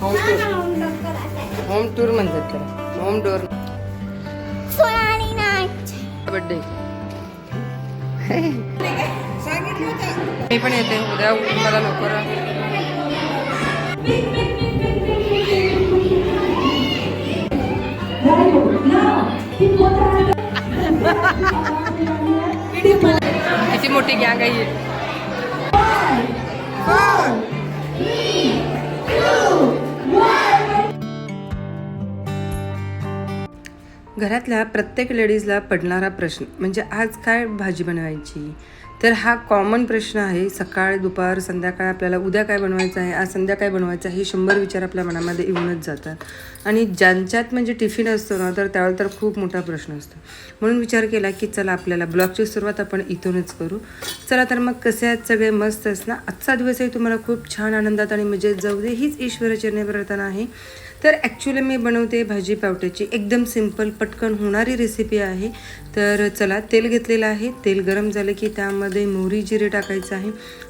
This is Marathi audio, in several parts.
होम टूर होम टूर म्हणतात त्याला. होम डोर बर्थडे मी पण येते. उद्या मला लवकर. किती मोठी गँग आहे घरातल्या प्रत्येक लेडीजला पडणारा प्रश्न म्हणजे आज काय भाजी बनवायची? तर हा कॉमन प्रश्न आहे सकाळ दुपार संध्याकाळ आपल्याला उद्या काय बनवायचं आहे आज संध्याकाळ बनवायचं आहे हे शंभर विचार आपल्या मनामध्ये येऊनच जातात. आणि ज्यांच्यात म्हणजे टिफिन असतो ना तर त्यावेळेला तर खूप मोठा प्रश्न असतो. म्हणून विचार केला की चला आपल्याला ब्लॉगची सुरुवात आपण इथूनच करू. चला तर मग कसे आहेत सगळे? मस्तच ना? आजचा दिवसही तुम्हाला खूप छान आनंदात आणि मजेत जाऊ दे. हीच ईश्वरचरणी प्रार्थना आहे. तर ॲक्च्युली मी बनवते भाजी पावट्याची. एकदम सिंपल पटकन होणारी रेसिपी आहे. तर चला तेल घेतलेलं आहे. तेल गरम झालं की त्यामध्ये मोहरी जिरे टाकायचं आहे.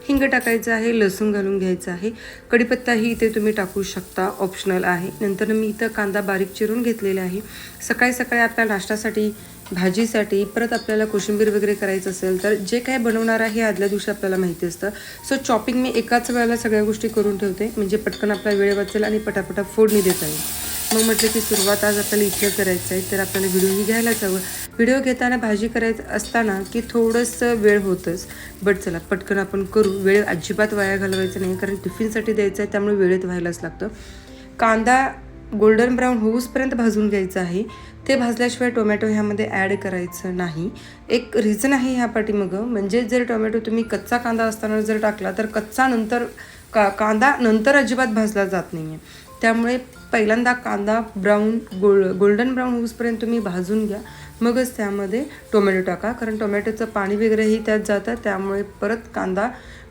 हिंग टाकायचं आहे. लसूण घालून घ्यायचं आहे. कढीपत्ताही इथे तुम्ही टाकू शकता. ऑप्शनल आहे. नंतर मी इथं कांदा बारीक चिरून घेतलेला आहे. सकाळी सकाळी आपल्या नाश्त्यासाठी भाजीसाठी परत आपल्याला कोशिंबीर वगैरे करायचं असेल तर जे काय बनवणार आहे आदल्या दिवशी आपल्याला माहिती असतं. सो चॉपिंग मी एकाच वेळेला सगळ्या गोष्टी करून ठेवते. म्हणजे पटकन आपला वेळ वाचेल आणि पटापटा फोडणी देता येईल मग म्हटलं की सुरुवात आज आपल्याला इथलं करायचं आहे तर आपल्याला व्हिडिओही घ्यायलाच हवं व्हिडिओ घेताना भाजी करायचं असताना की थोडंसं वेळ होतंच. बट चला पटकन आपण करू. वेळ अजिबात वाया घालवायचं नाही कारण टिफिनसाठी द्यायचं आहे त्यामुळे वेळेत व्हायलाच लागतं. कांदा गोल्डन ब्राऊन होऊसपर्यंत भाजून घ्यायचं आहे. ते भाजल्याशिवाय टोमॅटो ह्यामध्ये ॲड करायचं नाही. एक रिझन आहे ह्या पाठीमागं म्हणजे जर टोमॅटो तुम्ही कच्चा कांदा असताना जर टाकला तर कच्चा नंतर का कांदा नंतर अजिबात भाजला जात नाही आहे त्यामुळे पहिल्यांदा कांदा ब्राऊन गोल गोल्डन ब्राऊन होऊसपर्यंत तुम्ही भाजून घ्या. मगच त्यामध्ये टोमॅटो टाका कारण टोमॅटोचं पाणी वगैरेही त्यात जातं त्यामुळे परत कांदा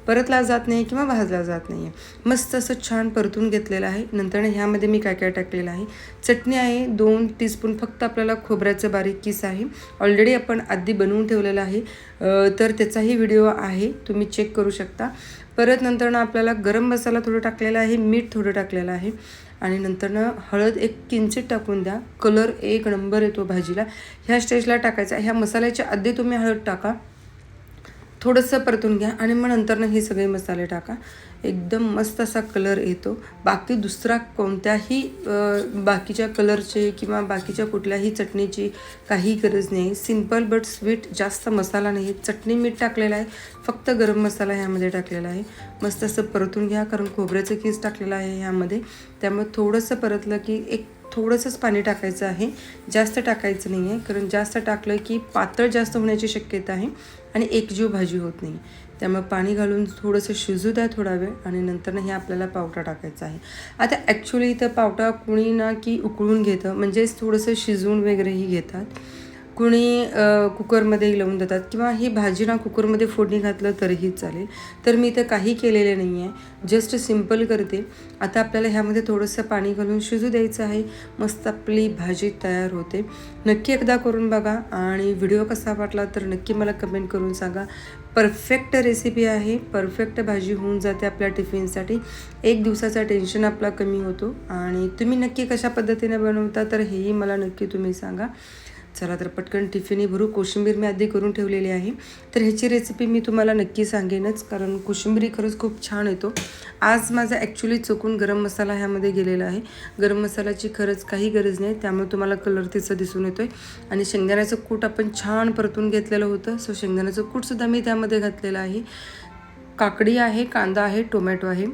परतला जात नाही किंवा भाजला जात नाही आहे मस्त असं छान परतून घेतलेलं आहे. नंतर ह्यामध्ये मी काय काय टाकलेलं आहे? चटणी आहे दोन टीस्पून फक्त आपल्याला खोबऱ्याचं बारीक किस आहे. ऑलरेडी आपण आधी बनवून ठेवलेलं आहे. तर त्याचाही व्हिडिओ आहे. तुम्ही चेक करू शकता. परत नंतरनं आपल्याला गरम मसाला थोडं टाकलेला आहे. मीठ थोडं टाकलेलं आहे. आणि नंतरनं हळद एक किंचित टाकून द्या. कलर एक नंबर येतो भाजीला. ह्या स्टेजला टाकायचा ह्या मसाल्याच्या आधी तुम्ही हळद टाका. थोडंसं परतून घ्या आणि मग नंतरनं हे सगळे मसाले टाका. एकदम मस्त असा कलर येतो. बाकी दुसरा कोणत्याही बाकीच्या कलरचे किंवा बाकीच्या कुठल्याही चटणीची काही गरज नाही. सिंपल बट स्वीट जास्त मसाला नाही. चटणी मीठ टाकलेलं आहे. फक्त गरम मसाला ह्यामध्ये टाकलेला आहे. मस्त असं परतून घ्या कारण खोबऱ्याचं कीस टाकलेलं आहे ह्यामध्ये. त्यामुळे थोडंसं परतलं की एक थोडंसंच पाणी टाकायचं आहे. जास्त टाकायचं नाही आहे कारण जास्त टाकलं की पातळ जास्त होण्याची शक्यता आहे. आणि एकजीव भाजी होत नाही. त्यामुळे पाणी घालून थोडंसं शिजू द्या थोडा वेळ आणि नंतर हे आपल्याला पावटा टाकायचा आहे. आता ॲक्च्युली इथं पावटा कुणी ना की उकळून घेतं म्हणजेच थोडंसं शिजवून वगैरेही घेतात. कुणी कुकरमध्ये लावून देतात किंवा ही भाजी ना कुकरमध्ये फोडणी घातलं तरीही चालेल. तर मी इथं काही केलेलं नाही आहे जस्ट सिंपल करते. आता आपल्याला ह्यामध्ये थोडंसं पाणी घालून शिजू द्यायचं आहे. मस्त आपली भाजी तयार होते. नक्की एकदा करून बघा आणि व्हिडिओ कसा वाटला तर नक्की मला कमेंट करून सांगा. परफेक्ट रेसिपी आहे. परफेक्ट भाजी होऊन जाते आपल्या टिफिनसाठी. एक दिवसाचा टेन्शन आपला कमी होतो. आणि तुम्ही नक्की कशा पद्धतीने बनवता तर हेही मला नक्की तुम्ही सांगा. चला तर पटकन टिफिनी भरू. कोशिंबीर मी आधी करून ठेवलेली आहे. तर ह्याची रेसिपी मी तुम्हाला नक्की सांगेनच कारण कोशिंबीरी खरंच खूप छान येतो. आज माझा ॲक्च्युली चुकून गरम मसाला ह्यामध्ये गेलेला आहे. गरम मसाल्याची खरंच काही गरज नाही त्यामुळे तुम्हाला कलर तिचा दिसून येतो आहे आणि शेंगदाण्याचं कूट आपण छान परतून घेतलेलं होतं. सो शेंगदाण्याचं कूटसुद्धा मी त्यामध्ये घातलेलं आहे. काकडी आहे कांदा आहे टोमॅटो आहे.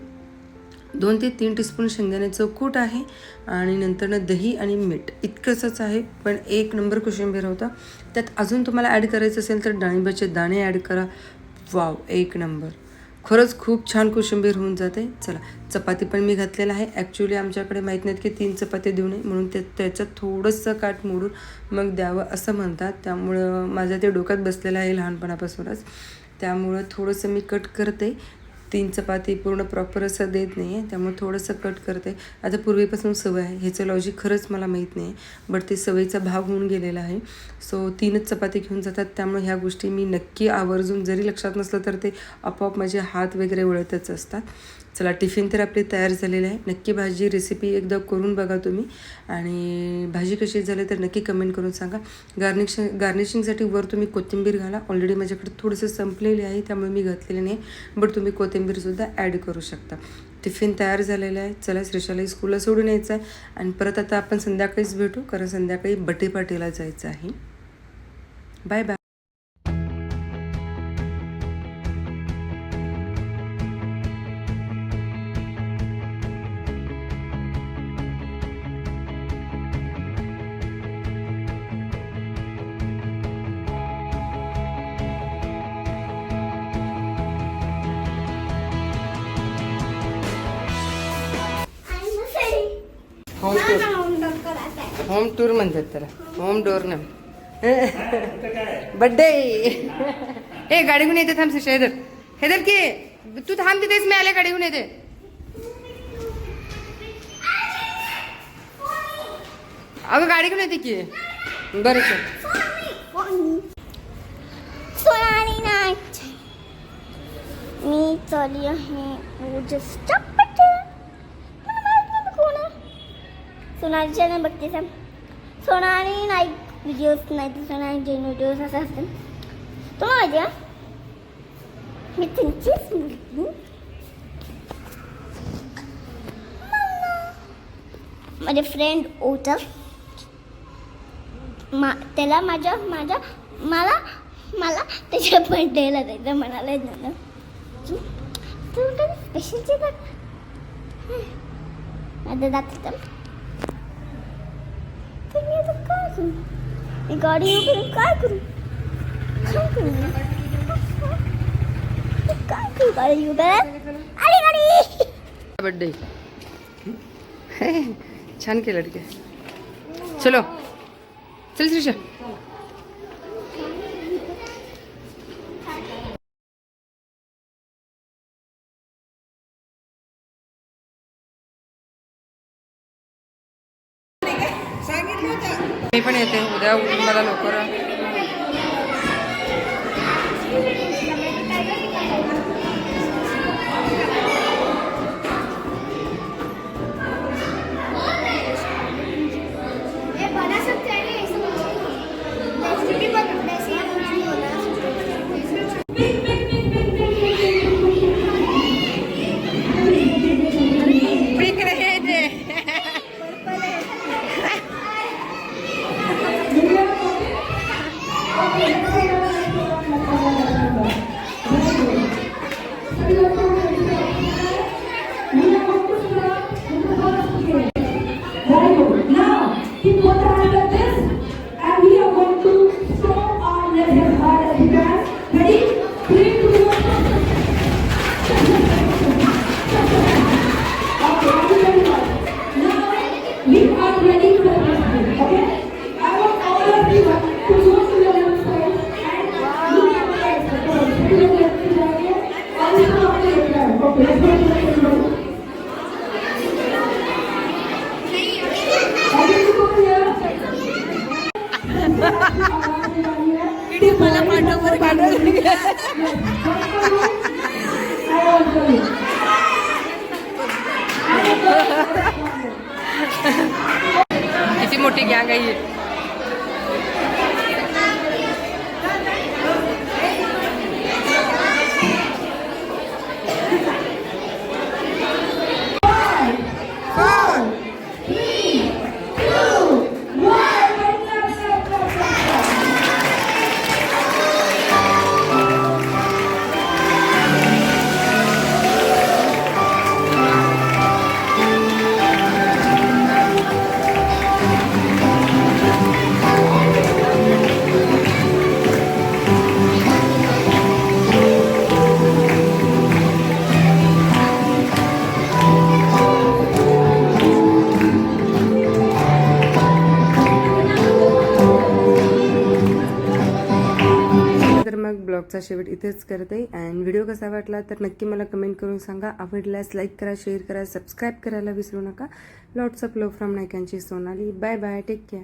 दोन ते तीन टीस्पून शेंगदाण्याचं कूट आहे आणि नंतरनं दही आणि मीठ. इतकंच आहे पण एक नंबर कोशिंबीर होता. त्यात अजून तुम्हाला ॲड करायचं असेल तर डाळिंबाचे दाणे ॲड करा. वाव एक नंबर खरंच खूप छान कोशिंबीर होऊन जाते. चला चपाती पण मी घातलेलं आहे. ॲक्च्युली आमच्याकडे माहीत नाहीत की तीन चपाती देऊ नये म्हणून ते त्याचं थोडंसं काठ मोडून मग द्यावं असं म्हणतात. त्यामुळं माझ्या ते डोक्यात बसलेलं आहे लहानपणापासूनच. त्यामुळं थोडंसं मी कट करते. तीन चपाती पूर्ण प्रॉपर असं देत नाही आहे त्यामुळे थोडंसं कट करते. आता पूर्वीपासून सवय आहे ह्याचं लॉजिक खरंच मला माहीत नाही बट ते सवयीचा भाग होऊन गेलेला आहे. सो तीनच चपाती घेऊन जातात त्यामुळे ह्या गोष्टी मी नक्की आवर्जून जरी लक्षात नसलं तर ते आपोआप माझे हात वगैरे वळतच असतात. चला टिफिन तर आपली तयार झालेली आहे. नक्की भाजी रेसिपी एकदा करून बघा तुम्ही. आणि भाजी कशी झाली तर नक्की कमेंट करून सांगा. गार्निश गार्निशिंगसाठी वर तुम्ही कोथिंबीर घाला. ऑलरेडी माझ्याकडे थोडंसं संपलेले आहे त्यामुळे मी घातलेले नाही. बट तुम्ही कोथिंबीरसुद्धा ॲड करू शकता. टिफिन तयार झालेला आहे. चला श्रीशालाही स्कूलला सोडून यायचं आहे. आणि परत आता आपण संध्याकाळीच भेटू. कारण संध्याकाळी बड्डे पार्टीला जायचं आहे. Bye bye home tour. Home tour म्हणतात त्याला. होम डोर ना. बड्डे ए गाडी घेऊन येते थांब हेदर. हेदर की तू थांब तिथेच मी आले गाडी घेऊन येते. अगं गाडी घेऊन येते की. बरं. सोनाली नाच. मी चालली आहे ओजसच्या पट्ट्यावर. मला माहीत नाही मी कोण सोनाली चॅनल नाही बघते सम सोनाली नाईक व्हिडिओज नाही तर सोनाली जैन व्हिडिओज असं असतं तुम्हाला माहिती मी त्यांचीच मुलगी माझे फ्रेंड ओटर मा त्याला माझ्या माझ्या मला मला त्याच्या बर्थडेला जायचं म्हणाला ना तू काही स्पेशलची बघ आता जात तर तर मी आता काय करू? मी गाडी वगैरे काय करू? काय करू? काय करू गाडी वगैरे आली गाडी! बड्डे छान केलं ठीक आहे चलो। चल श्रीषा मी पण येते. उद्या मला लवकर. किती मोठी गँग आहे ब्लॉगचा शेवट इथेच करते. अँड व्हिडिओ कसा वाटला तर नक्की मला कमेंट करून सांगा. आवडल्यास लाईक करा शेअर करा सबस्क्राईब करायला विसरू नका. Lots of love from नायकांची Sonali. Bye bye take care